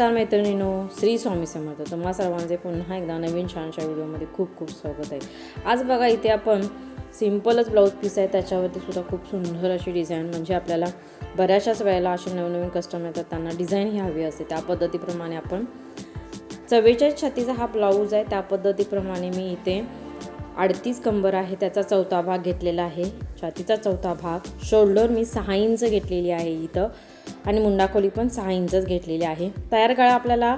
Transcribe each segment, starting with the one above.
नमस्कार मैत्रिणीनो श्री स्वामी समर्थ. तुम्हा सर्वांचे पुन्हा एकदा नवीन छानशा व्हिडिओमध्ये खूप खूप स्वागत आहे. आज बघा इथे आपण सिम्पलच ब्लाऊज पीस आहे. त्याच्यावरती सुद्धा खूप सुंदर अशी डिझाईन म्हणजे आपल्याला बऱ्याचशाच वेळेला असे नवनवीन कस्टमर येतात त्यांना डिझाईन ही हवी असते. त्या पद्धतीप्रमाणे आपण चव्वेचाळीस छातीचा हा ब्लाऊज आहे. त्या पद्धतीप्रमाणे मी इथे अडतीस कंबर आहे. त्याचा चौथा भाग घेतलेला आहे. छातीचा चौथा भाग. शोल्डर मी सहा इंच घेतलेली आहे इथं. आणि मुंडाखोली पण सहा इंचच घेतलेली आहे. तयार गळा आपल्याला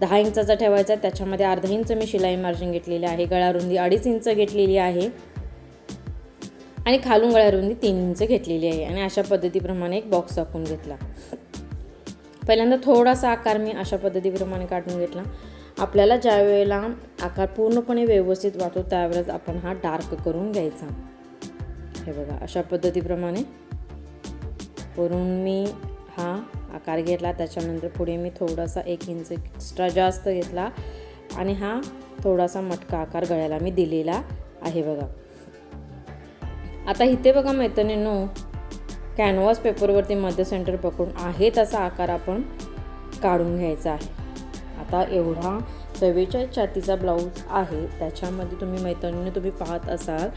दहा इंचाचा ठेवायचा आहे. त्याच्यामध्ये अर्धा इंच मी शिलाई मार्जिन घेतलेली आहे. गळा रुंदी अडीच इंच घेतलेली आहे. आणि खालून गळा रुंदी तीन इंच घेतलेली आहे. आणि अशा पद्धतीप्रमाणे एक बॉक्स आखून घेतला. पहिल्यांदा थोडासा आकार मी अशा पद्धतीप्रमाणे काढून घेतला. आपल्याला ज्या वेळेला आकार पूर्णपणे व्यवस्थित वाटतो त्यावेळेस आपण हा डार्क करून घ्यायचा. हे बघा अशा पद्धतीप्रमाणे. करून मी हा आकार घेतला. त्याच्यानंतर पुढे मी थोडासा एक इंच एक्स्ट्रा जास्त घेतला. आणि हा थोडासा मटका आकार गळ्याला मी दिलेला आहे बघा. आता इथे बघा मैत्रिणींनो कॅनव्हास पेपरवरती मध्य सेंटर पकडून आहे तसा आकार आपण काढून घ्यायचा आहे. आता एवढा चव्वेचाळीस छातीचा ब्लाऊज आहे. त्याच्यामध्ये तुम्ही मैत्रिणीने तुम्ही पाहत असाल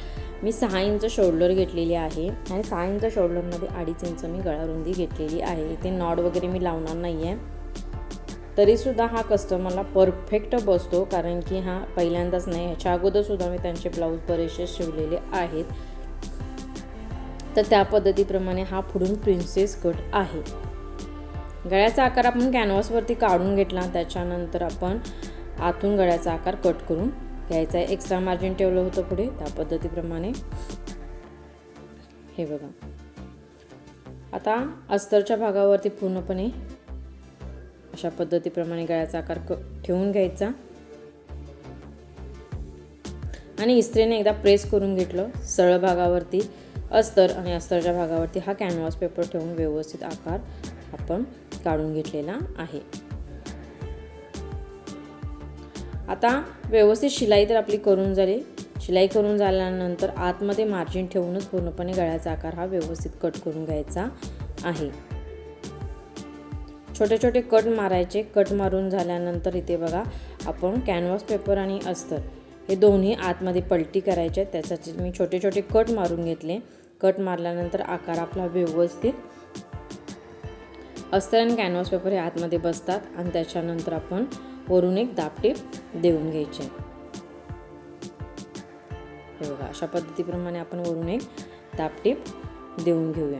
मी सहा इंच शोल्डर घेतलेली आहे. आणि सहा इंच शोल्डरमध्ये अडीच इंच मी गळारुंदी घेतलेली आहे. इथे नॉड वगैरे मी लावणार नाही आहे तरीसुद्धा हा कस्टमरला परफेक्ट बसतो कारण की हा पहिल्यांदाच नाही ह्याच्या अगोदरसुद्धा मी त्यांचे ब्लाऊज बरेचसे शिवलेले आहेत. तर त्या पद्धतीप्रमाणे हा पुढून प्रिन्सेस कट आहे. गळ्याचा आकार आपण कॅनव्हासवरती काढून घेतला. त्याच्यानंतर आपण आतून गळ्याचा आकार कट करून घ्यायचा आहे. एक्स्ट्रा मार्जिन ठेवलं होतं पुढे. त्या पद्धतीप्रमाणे. हे बघा. आता अस्तरच्या भागावरती पूर्णपणे अशा पद्धतीप्रमाणे गळ्याचा आकार क ठेवून घ्यायचा. आणि इस्त्रीने एकदा प्रेस करून घेतलं. सरळ भागावरती अस्तर आणि अस्तरच्या भागावरती हा कॅनव्हास पेपर ठेवून व्यवस्थित आकार आपण काढून घेतलेला आहे. आता व्यवस्थित शिलाई तर आपली करून झाली. शिलाई करून झाल्यानंतर आतमध्ये मार्जिन ठेवूनच पूर्णपणे गळ्याचा आकार हा व्यवस्थित कट करून घ्यायचा आहे. छोटे छोटे कट मारायचे. कट मारून झाल्यानंतर इथे बघा आपण कॅनव्हास पेपर आणि अस्तर हे दोन्ही आतमध्ये पलटी करायचे. त्यासाठी मी छोटे छोटे कट मारून घेतले. कट मारल्यानंतर आकार आपला व्यवस्थित अस्तर आणि कॅनव्हास पेपर हे आतमध्ये बसतात आणि त्याच्यानंतर आपण वरून एक दापटीप देऊन घ्यायचे. हे बघा अशा पद्धतीप्रमाणे आपण वरून एक तापटीप देऊन घेऊया.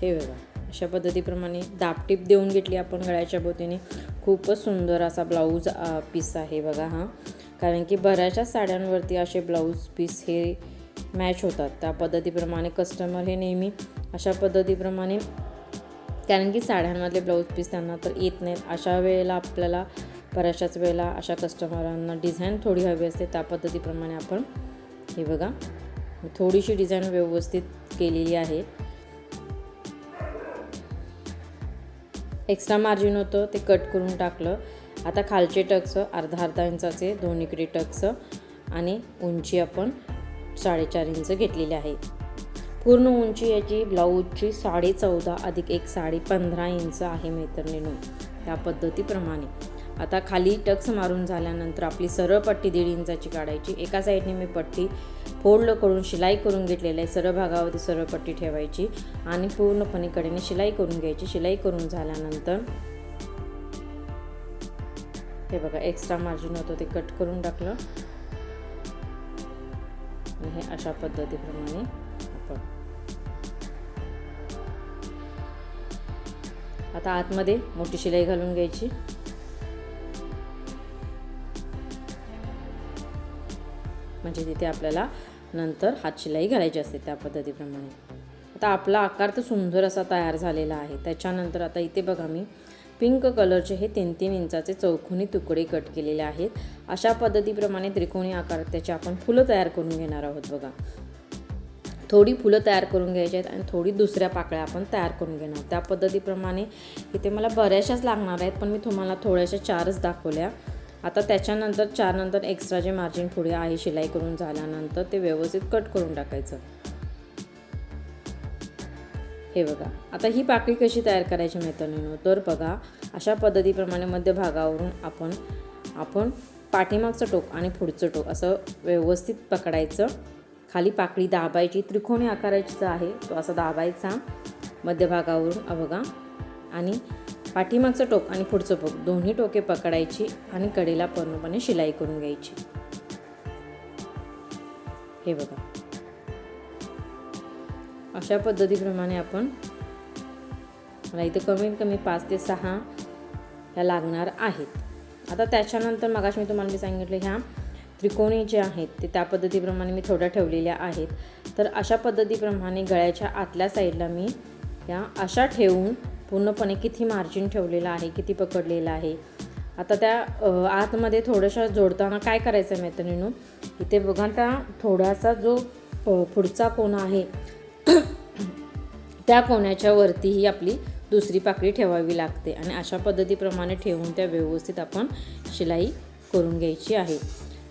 हे बघा अशा पद्धतीप्रमाणे दापटीप देऊन घेतली आपण गळ्याच्या बोतीने खूपच सुंदर असा ब्लाऊज पीस आहे बघा हा. कारण की बऱ्याचशा साड्यांवरती असे ब्लाऊज पीस हे मॅच होतात. त्या पद्धतीप्रमाणे कस्टमर हे नेहमी अशा पद्धतीप्रमाणे कारण की साड्यांमधले ब्लाऊज पीस त्यांना तर येत नाहीत. अशा वेळेला आपल्याला बऱ्याचशाच वेळेला अशा कस्टमरांना डिझाईन थोडी हवी असते. त्या पद्धतीप्रमाणे आपण हे बघा थोडीशी डिझाईन व्यवस्थित केलेली आहे. एक्स्ट्रा मार्जिन होतं ते कट करून टाकलं. आता खालचे टक्स अर्धा अर्धा इंचाचे दोन्हीकडे टक्स आणि उंची आपण साडेचार इंच घेतलेली आहे. पूर्ण उंची याची ब्लाऊजची साडे चौदा अधिक एक साडे पंधरा इंच आहे मैत्रिणीनो त्या पद्धतीप्रमाणे. आता खाली टक्स मारून झाल्यानंतर आपली सरळ पट्टी दीड इंचाची काढायची. एका साईडने मी पट्टी फोल्ड करून शिलाई करून घेतलेली आहे. सरळ भागावरती सरळ पट्टी ठेवायची आणि पूर्णपणे कडेने शिलाई करून घ्यायची. शिलाई करून झाल्यानंतर हे बघा एक्स्ट्रा मार्जिन होतं ते कट करून टाकलं. आणि हे अशा पद्धतीप्रमाणे आपण आता आतमध्ये मोठी शिलाई घालून घ्यायची. म्हणजे तिथे आपल्याला नंतर हात शिलाई घालायची असते त्या पद्धतीप्रमाणे. आता आपला आकार तर सुंदर असा तयार झालेला आहे. त्याच्यानंतर आता इथे बघा मी पिंक कलरचे हे तीन तीन इंचाचे चौकोनी तुकडे कट केलेले आहेत. अशा पद्धतीप्रमाणे त्रिकोणी आकार त्याचे आपण फुलं तयार करून घेणार आहोत बघा. थोडी फुलं तयार करून घ्यायची आहेत आणि थोडी दुसऱ्या पाकळ्या आपण तयार करून घेणार त्या पद्धतीप्रमाणे इथे मला बऱ्याचशाच लागणार आहेत पण मी तुम्हाला थोड्याशा चारच दाखवल्या. आता त्याच्यानंतर चारनंतर एक्स्ट्रा जे मार्जिन पुढे आहे शिलाई करून झाल्यानंतर ते व्यवस्थित कट करून टाकायचं. हे बघा. आता ही पाकळी कशी तयार करायची मैत्रिणीनो? तर बघा अशा पद्धतीप्रमाणे मध्यभागावरून आपण आपण पाठीमागचं टोक आणि पुढचं टोक असं व्यवस्थित पकडायचं. खाली पाकळी दाबायची. त्रिकोणी आकारायचं आहे. तो असा दाबायचा मध्यभागावरून अ बघा. आणि पाठीमागचं टोक आणि पुढचं टोक दोन्ही टोके पकडायची आणि कडेला पूर्णपणे शिलाई करून घ्यायची. हे बघा. अशा पद्धतीप्रमाणे आपण मला इथे कमीत कमी पाच ते सहा ह्या लागणार आहेत. आता त्याच्यानंतर मगाशी मी तुम्हाला मी सांगितलं ह्या त्रिकोणी जे आहेत ते त्या पद्धतीप्रमाणे मी थोड्या ठेवलेल्या आहेत. तर अशा पद्धतीप्रमाणे गळ्याच्या आतल्या साईडला मी या अशा ठेवून पूर्णपणे किती मार्जिन ठेवलेलं आहे किती पकडलेलं आहे. आता त्या आतमध्ये थोडंसं जोडताना काय करायचं आहे मैत्रिणीनो? इथे बघा त्या थोडासा जो पुढचा कोणा आहे त्या कोण्याच्या वरती ही आपली दुसरी पाकळी ठेवावी लागते आणि अशा पद्धतीप्रमाणे ठेवून त्या व्यवस्थित आपण शिलाई करून घ्यायची आहे.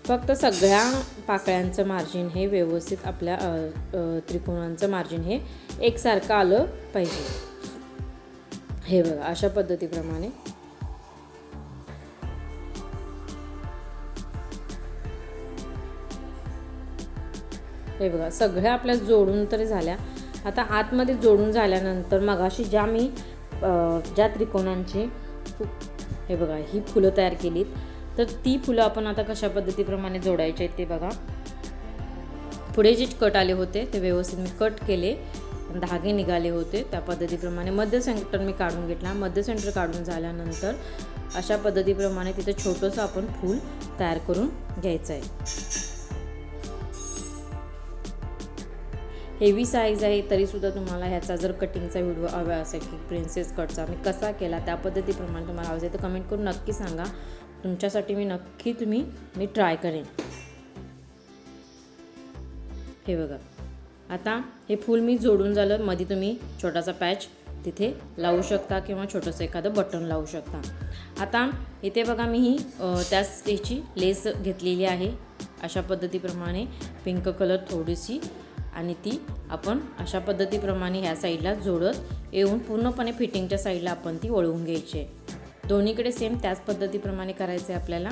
फक्त सगळ्या पाकळ्यांचं मार्जिन हे व्यवस्थित आपल्या त्रिकोणांचं मार्जिन हे एकसारखं आलं पाहिजे. हे बघा अशा पद्धतीप्रमाणे हे बघा सगळ्या आपल्या जोडून तरी झाल्या. आता आतमध्ये जोडून झाल्यानंतर मगाशी ज्या मी ज्या त्रिकोणांची हे बघा ही फुलं तयार केलीत तर ती फुलं आपण आता कशा पद्धतीप्रमाणे जोडायचे आहेत ते बघा. पुढे जे कट आले होते ते व्यवस्थित मी कट केले. धागे निघाले होते त्या पद्धतीप्रमाणे मध्य सेंटर मी काढून घेतला. मध्य सेंटर काढून झाल्यानंतर अशा पद्धतीप्रमाणे तिथं छोटंसं आपण फूल तयार करून घ्यायचं आहे. हेवी साईज आहे तरीसुद्धा तुम्हाला ह्याचा जर कटिंगचा व्हिडिओ हवा असेल की प्रिन्सेस कटचा मी कसा केला त्या पद्धतीप्रमाणे तुम्हाला हवं असेल तर कमेंट करून नक्की सांगा. तुमच्यासाठी मी नक्की तुम्ही मी ट्राय करेन. हे बघा. आता हे फूल मी जोडून झालं. मध्ये तुम्ही छोटासा पॅच तिथे लावू शकता किंवा छोटंसं एखादं बटन लावू शकता. आता इथे बघा मी ही त्या त्याच त्याची लेस घेतलेली आहे. अशा पद्धतीप्रमाणे पिंक कलर थोडीशी आणि ती आपण अशा पद्धतीप्रमाणे ह्या साईडला जोडत येऊन पूर्णपणे फिटिंगच्या साईडला आपण ती वळवून घ्यायची आहे. दोन्हीकडे सेम त्याच पद्धतीप्रमाणे करायचं आहे आपल्याला.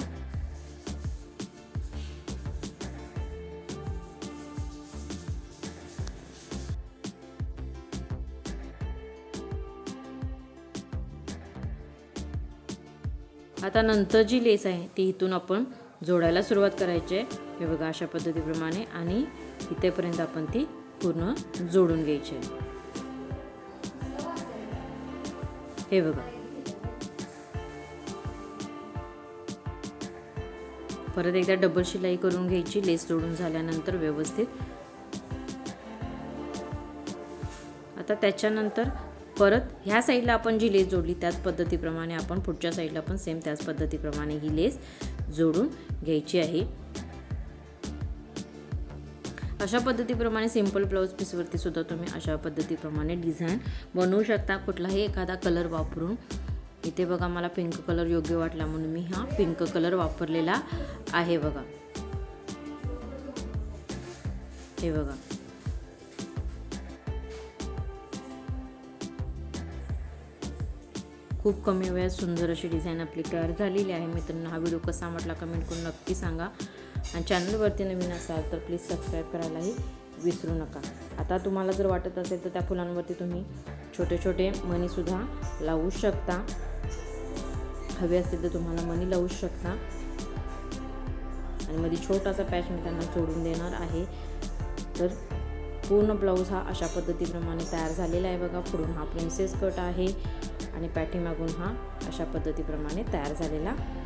आता नंतर जी लेस आहे ती इथून आपण जोडायला सुरुवात करायची आहे. हे बघा अशा पद्धतीप्रमाणे आणि इथेपर्यंत आपण ती पूर्ण जोडून घ्यायची आहे. हे बघा. परत एकदा डबल शिलाई करून घ्यायची लेस जोडून झाल्यानंतर व्यवस्थित. आता त्याच्यानंतर परत ह्या साईडला आपण जी लेस जोडली त्याच पद्धतीप्रमाणे आपण पुढच्या साईडला पण सेम त्याच पद्धतीप्रमाणे ही लेस जोडून घ्यायची आहे. अशा पद्धतीप्रमाणे सिंपल ब्लाऊज पीसवरती सुद्धा तुम्ही अशा पद्धतीप्रमाणे डिझाईन बनवू शकता. कुठलाही एखादा कलर वापरून. इथे बघा मला पिंक कलर योग्य वाटला म्हणून मी हा पिंक कलर वापरलेला आहे बघा. हे बघा. खूप कमी वेळात सुंदर अशी डिझाईन आपली तयार झालेली आहे. मित्रांनो हा व्हिडिओ कसा वाटला कमेंट करून नक्की सांगा. आणि चॅनलवरती नवीन असाल तर प्लीज सबस्क्राईब करायलाही विसरू नका. आता तुम्हाला जर वाटत असेल तर त्या फुलांवरती तुम्ही छोटे छोटे मणीसुद्धा लावू शकता. हवे असतील तर तुम्हाला मनी लावू शकता. आणि मध्ये छोटासा पॅच मी त्यांना जोडून देणार आहे. तर पूर्ण ब्लाऊज हा अशा पद्धतीप्रमाणे तयार झालेला आहे बघा. पुढून हा प्रिन्सेस कट आहे आणि पाठीमागून हा अशा पद्धतीप्रमाणे तयार झालेला आहे